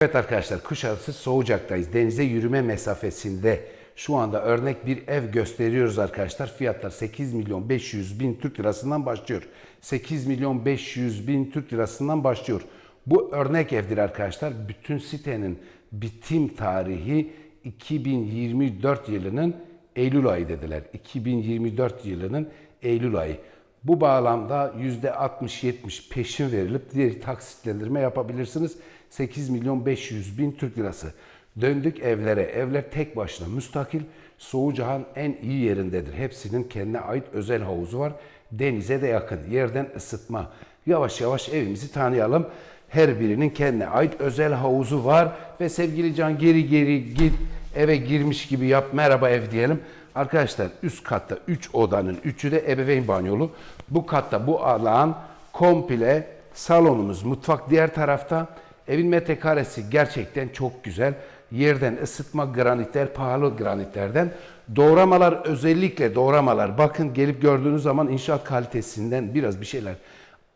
Evet arkadaşlar Kuşadası Soğucak'tayız. Denize yürüme mesafesinde şu anda örnek bir ev gösteriyoruz arkadaşlar. Fiyatlar 8 milyon 500 bin Türk lirasından başlıyor. 8 milyon 500 bin Türk lirasından başlıyor. Bu örnek evdir arkadaşlar. Bütün sitenin bitim tarihi 2024 yılının Eylül ayı dediler. 2024 yılının Eylül ayı. Bu bağlamda %60-70 peşin verilip diğer taksitlendirme yapabilirsiniz. 8 milyon 500 bin Türk lirası. Döndük evlere. Evler tek başına müstakil. Soğucahan en iyi yerindedir. Hepsinin kendine ait özel havuzu var. Denize de yakın. Yerden ısıtma. Yavaş yavaş evimizi tanıyalım. Her birinin kendine ait özel havuzu var. Ve sevgili Can geri geri git eve girmiş gibi yap. Merhaba ev diyelim. Arkadaşlar üst katta 3 odanın 3'ü de ebeveyn banyolu. Bu katta bu alan komple salonumuz, mutfak diğer tarafta. Evin metrekaresi gerçekten çok güzel. Yerden ısıtma granitler, pahalı granitlerden. Doğramalar özellikle doğramalar. Bakın gelip gördüğünüz zaman inşaat kalitesinden biraz bir şeyler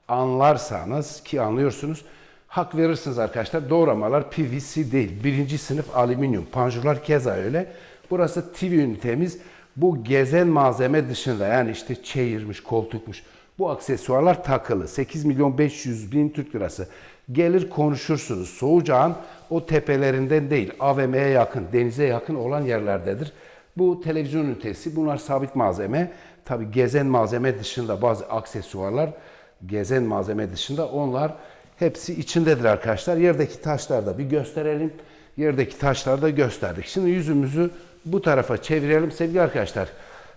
anlarsanız ki anlıyorsunuz. Hak verirsiniz arkadaşlar. Doğramalar PVC değil. Birinci sınıf alüminyum. Panjurlar keza öyle. Burası TV ünitemiz. Bu gezen malzeme dışında yani işte çeyirmiş, koltukmuş. Bu aksesuarlar takılı. 8 milyon 500 bin Türk lirası. Gelir konuşursunuz. Soğucağın o tepelerinden değil. AVM'ye yakın, denize yakın olan yerlerdedir. Bu televizyon ünitesi. Bunlar sabit malzeme. Tabi gezen malzeme dışında bazı aksesuarlar gezen malzeme dışında onlar hepsi içindedir arkadaşlar. Yerdeki taşları da bir gösterelim. Yerdeki taşları da gösterdik. Şimdi yüzümüzü bu tarafa çevirelim sevgili arkadaşlar.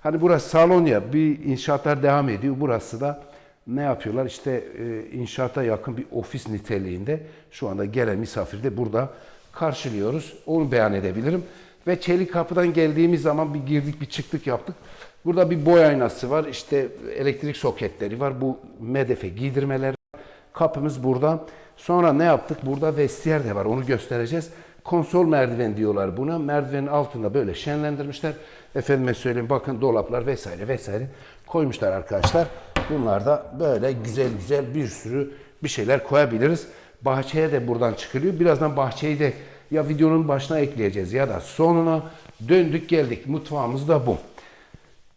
Hani burası salon ya bir inşaatlar devam ediyor. Burası da ne yapıyorlar? İşte e, inşaata yakın bir ofis niteliğinde şu anda gelen misafiri de burada karşılıyoruz. Onu beyan edebilirim. Ve çelik kapıdan geldiğimiz zaman bir girdik bir çıktık yaptık. Burada bir boy aynası var. İşte elektrik soketleri var. Bu medefe giydirmeler Kapımız burada. Sonra ne yaptık? Burada vestiyer de var. Onu göstereceğiz. Konsol merdiven diyorlar buna. Merdivenin altında böyle şenlendirmişler. Efendime söyleyeyim bakın dolaplar vesaire vesaire koymuşlar arkadaşlar. Bunlar da böyle güzel güzel bir sürü bir şeyler koyabiliriz. Bahçeye de buradan çıkılıyor. Birazdan bahçeyi de ya videonun başına ekleyeceğiz ya da sonuna döndük geldik. Mutfağımız da bu.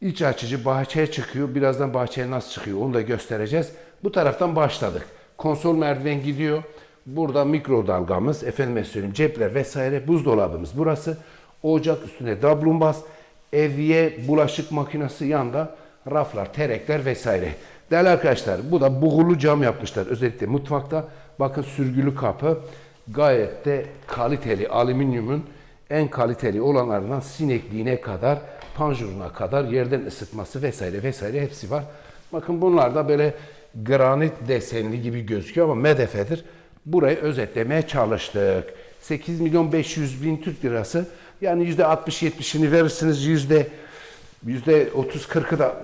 İç açıcı bahçeye çıkıyor. Birazdan bahçeye nasıl çıkıyor onu da göstereceğiz. Bu taraftan başladık. Konsol merdiven gidiyor. Burada mikrodalgamız, efendime söyleyeyim cepler vesaire, buzdolabımız burası. Ocak üstünde dablumbaz, evye bulaşık makinesi yanda raflar, terekler vesaire. Değerli arkadaşlar bu da buğulu cam yapmışlar özellikle mutfakta. Bakın sürgülü kapı gayet de kaliteli alüminyumun en kaliteli olanlarından sinekliğine kadar, panjuruna kadar yerden ısıtması vesaire vesaire hepsi var. Bakın bunlar da böyle granit desenli gibi gözüküyor ama medefedir. Burayı özetlemeye çalıştık. 8 milyon 500 bin Türk lirası yani yüzde 60-70'ini verirsiniz yüzde yüzde 30-40'ı da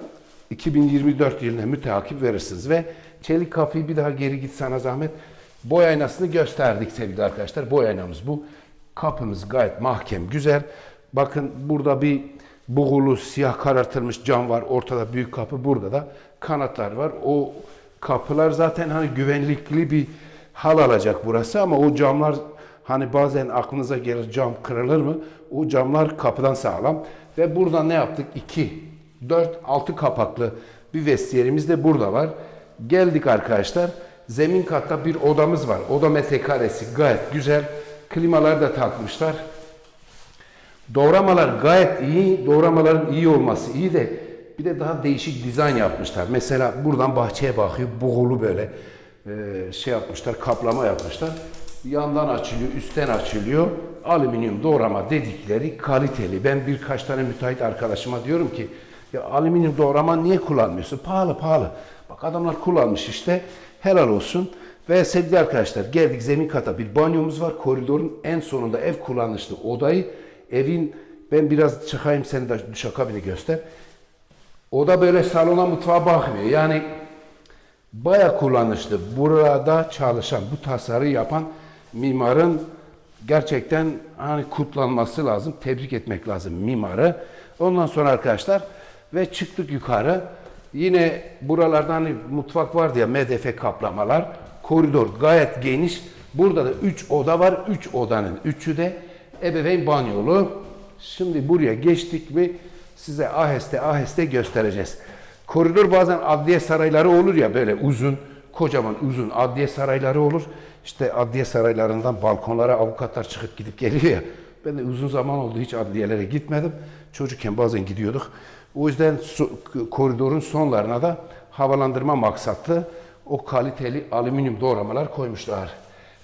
2024 yılına müteakip verirsiniz ve çelik kapıyı bir daha geri git sana zahmet. Boy aynasını gösterdik sevgili arkadaşlar. Boy aynamız bu. Kapımız gayet mahkem, güzel. Bakın burada bir buğulu, siyah karartılmış cam var. Ortada büyük kapı. Burada da kanatlar var. O kapılar zaten hani güvenlikli bir hal alacak burası ama o camlar hani bazen aklınıza gelir cam kırılır mı? O camlar kapıdan sağlam. Ve burada ne yaptık? 2, 4, 6 kapaklı bir vestiyerimiz de burada var. Geldik arkadaşlar. Zemin katta bir odamız var. Oda metrekaresi gayet güzel. Klimalar da takmışlar. Doğramalar gayet iyi. Doğramaların iyi olması iyi de bir de daha değişik dizayn yapmışlar. Mesela buradan bahçeye bakıyor. Buğulu böyle e, şey yapmışlar. Kaplama yapmışlar. Yandan açılıyor, üstten açılıyor. Alüminyum doğrama dedikleri kaliteli. Ben birkaç tane müteahhit arkadaşıma diyorum ki ya alüminyum doğrama niye kullanmıyorsun? Pahalı pahalı. Bak adamlar kullanmış işte. Helal olsun. Ve sevgili arkadaşlar geldik zemin kata bir banyomuz var. Koridorun en sonunda ev kullanışlı odayı. Evin ben biraz çıkayım sen de duşakabini göster. O da böyle salona mutfağa bakmıyor. Yani baya kullanışlı. Burada çalışan, bu tasarı yapan mimarın gerçekten hani kutlanması lazım. Tebrik etmek lazım mimarı. Ondan sonra arkadaşlar ve çıktık yukarı. Yine buralarda hani mutfak vardı ya MDF kaplamalar. Koridor gayet geniş. Burada da 3 oda var. 3 odanın 3'ü de ebeveyn banyolu. Şimdi buraya geçtik mi size aheste aheste göstereceğiz. Koridor bazen adliye sarayları olur ya böyle uzun, kocaman uzun adliye sarayları olur. İşte adliye saraylarından balkonlara avukatlar çıkıp gidip geliyor ya. Ben de uzun zaman oldu hiç adliyelere gitmedim. Çocukken bazen gidiyorduk. O yüzden koridorun sonlarına da havalandırma maksatlı o kaliteli alüminyum doğramalar koymuşlar.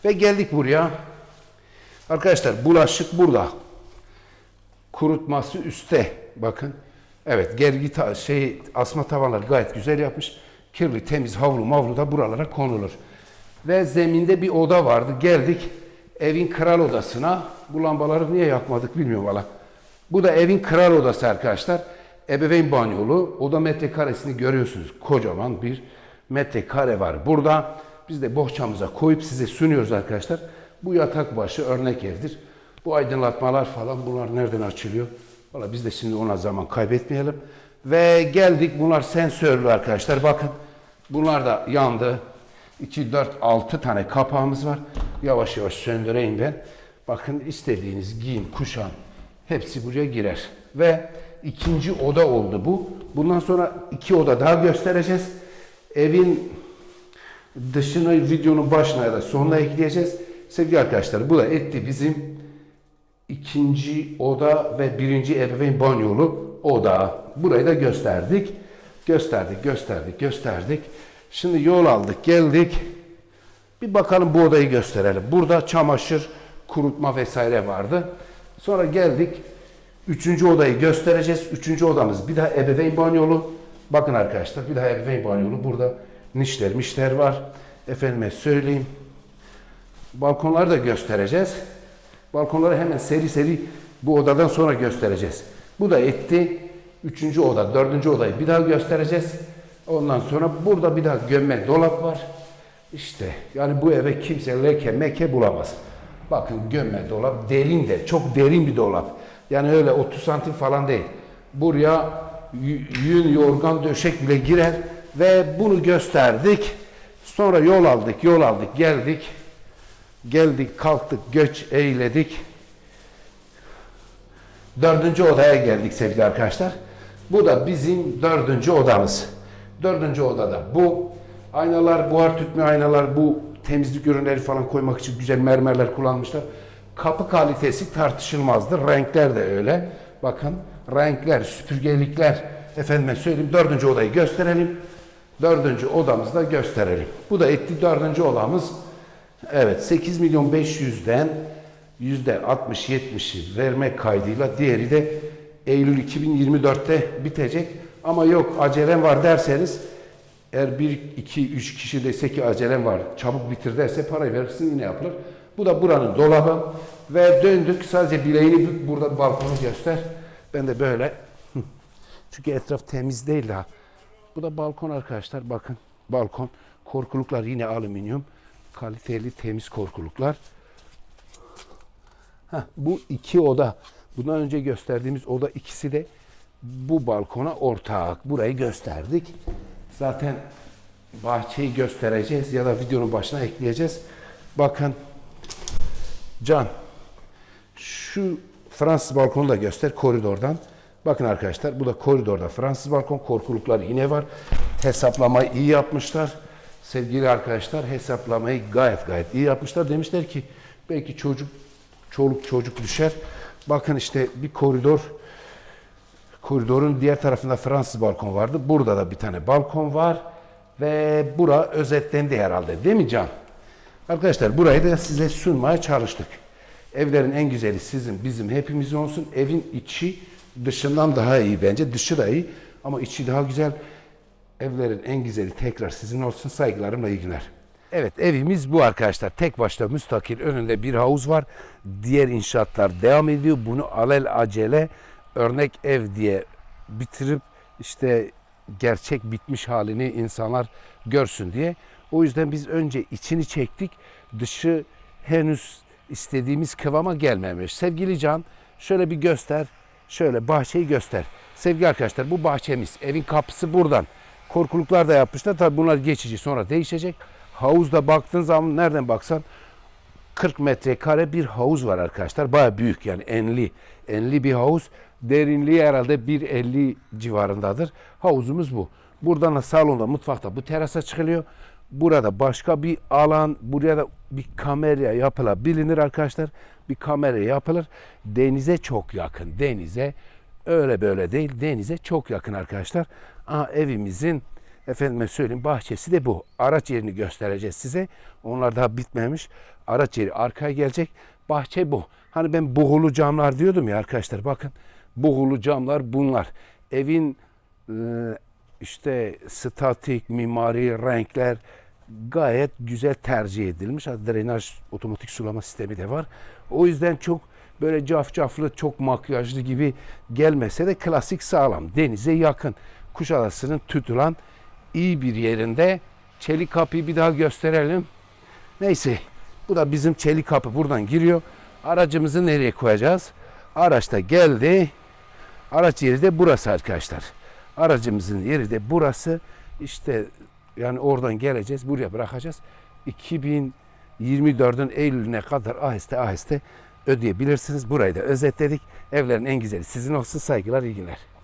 Ve geldik buraya. Arkadaşlar bulaşık burada. Kurutması üstte. Bakın. Evet gergi ta- şey asma tavanlar gayet güzel yapmış. Kirli temiz havlu mavlu da buralara konulur. Ve zeminde bir oda vardı. Geldik evin kral odasına. Bu lambaları niye yakmadık bilmiyorum valla. Bu da evin kral odası arkadaşlar. Ebeveyn banyolu. Oda metrekaresini görüyorsunuz. Kocaman bir metrekare var. Burada biz de bohçamıza koyup size sunuyoruz arkadaşlar. Bu yatak başı örnek evdir. Bu aydınlatmalar falan bunlar nereden açılıyor? Valla biz de şimdi ona zaman kaybetmeyelim. Ve geldik bunlar sensörlü arkadaşlar. Bakın bunlar da yandı. 2, 4, 6 tane kapağımız var. Yavaş yavaş söndüreyim ben. Bakın istediğiniz giyim, kuşam hepsi buraya girer. Ve ikinci oda oldu bu. Bundan sonra iki oda daha göstereceğiz. Evin dışını videonun başına ya da sonuna ekleyeceğiz. Sevgili arkadaşlar bu da etti bizim ikinci oda ve birinci ebeveyn banyolu oda. Burayı da gösterdik. Gösterdik, gösterdik, gösterdik. Şimdi yol aldık, geldik. Bir bakalım bu odayı gösterelim. Burada çamaşır, kurutma vesaire vardı. Sonra geldik. Üçüncü odayı göstereceğiz. Üçüncü odamız bir daha ebeveyn banyolu. Bakın arkadaşlar bir daha ebeveyn banyolu. Burada nişler mişler var. Efendime söyleyeyim. Balkonları da göstereceğiz. Balkonları hemen seri seri bu odadan sonra göstereceğiz. Bu da etti. Üçüncü oda, dördüncü odayı bir daha göstereceğiz. Ondan sonra burada bir daha gömme dolap var. İşte yani bu eve kimse leke meke bulamaz. Bakın gömme dolap derin de çok derin bir dolap. Yani öyle 30 santim falan değil. Buraya yün yorgan döşek bile girer ve bunu gösterdik. Sonra yol aldık, yol aldık, geldik. Geldik, kalktık, göç eyledik. Dördüncü odaya geldik sevgili arkadaşlar. Bu da bizim dördüncü odamız. Dördüncü odada bu. Aynalar, buhar tütme aynalar, bu temizlik ürünleri falan koymak için güzel mermerler kullanmışlar. Kapı kalitesi tartışılmazdır. Renkler de öyle. Bakın renkler, süpürgelikler. Efendime söyleyeyim dördüncü odayı gösterelim. Dördüncü odamızda gösterelim. Bu da etti dördüncü odamız. Evet 8 milyon 500'den yüzde 60-70'i vermek kaydıyla diğeri de Eylül 2024'te bitecek. Ama yok acelem var derseniz eğer 1, 2, 3 kişi dese ki acelem var çabuk bitir derse parayı verirsin yine yapılır. Bu da buranın dolabı ve döndük sadece bileğini burada balkonu göster. Ben de böyle çünkü etraf temiz değil ha. Bu da balkon arkadaşlar bakın balkon korkuluklar yine alüminyum kaliteli temiz korkuluklar. Heh, bu iki oda. Bundan önce gösterdiğimiz oda ikisi de bu balkona ortak. Burayı gösterdik. Zaten bahçeyi göstereceğiz ya da videonun başına ekleyeceğiz. Bakın Can şu Fransız balkonu da göster koridordan. Bakın arkadaşlar bu da koridorda Fransız balkon korkuluklar yine var. Hesaplamayı iyi yapmışlar. Sevgili arkadaşlar hesaplamayı gayet gayet iyi yapmışlar. Demişler ki belki çocuk çoluk çocuk düşer. Bakın işte bir koridor koridorun diğer tarafında Fransız balkon vardı. Burada da bir tane balkon var ve bura özetlendi herhalde değil mi Can? Arkadaşlar burayı da size sunmaya çalıştık. Evlerin en güzeli sizin, bizim, hepimizin olsun. Evin içi dışından daha iyi bence. Dışı da iyi ama içi daha güzel. Evlerin en güzeli tekrar sizin olsun. Saygılarımla iyi günler. Evet evimiz bu arkadaşlar. Tek başta müstakil önünde bir havuz var. Diğer inşaatlar devam ediyor. Bunu alel acele örnek ev diye bitirip işte gerçek bitmiş halini insanlar görsün diye. O yüzden biz önce içini çektik. Dışı henüz istediğimiz kıvama gelmemiş. Sevgili Can şöyle bir göster. Şöyle bahçeyi göster. Sevgili arkadaşlar bu bahçemiz. Evin kapısı buradan. Korkuluklar da yapmışlar. Tabii bunlar geçici sonra değişecek. Havuzda baktığın zaman nereden baksan 40 metrekare bir havuz var arkadaşlar. Baya büyük yani enli. Enli bir havuz. Derinliği herhalde 1.50 civarındadır. Havuzumuz bu. Buradan da salonda, mutfakta bu terasa çıkılıyor. Burada başka bir alan, buraya da bir kamera yapılabilir arkadaşlar. Bir kamera yapılır. Denize çok yakın. Denize öyle böyle değil. Denize çok yakın arkadaşlar. Aa, evimizin efendime söyleyeyim bahçesi de bu. Araç yerini göstereceğiz size. Onlar daha bitmemiş. Araç yeri arkaya gelecek. Bahçe bu. Hani ben buğulu camlar diyordum ya arkadaşlar bakın. Buğulu camlar bunlar. Evin e, işte statik, mimari, renkler gayet güzel tercih edilmiş. Drenaj otomatik sulama sistemi de var. O yüzden çok böyle cafcaflı, çok makyajlı gibi gelmese de klasik sağlam. Denize yakın. Kuşadası'nın tutulan iyi bir yerinde. Çelik kapıyı bir daha gösterelim. Neyse bu da bizim çelik kapı buradan giriyor. Aracımızı nereye koyacağız? Araç da geldi. Araç yeri de burası arkadaşlar. Aracımızın yeri de burası. İşte yani oradan geleceğiz, buraya bırakacağız. 2024'ün Eylül'üne kadar aheste aheste ödeyebilirsiniz. Burayı da özetledik. Evlerin en güzeli sizin olsun. Saygılar, iyi günler.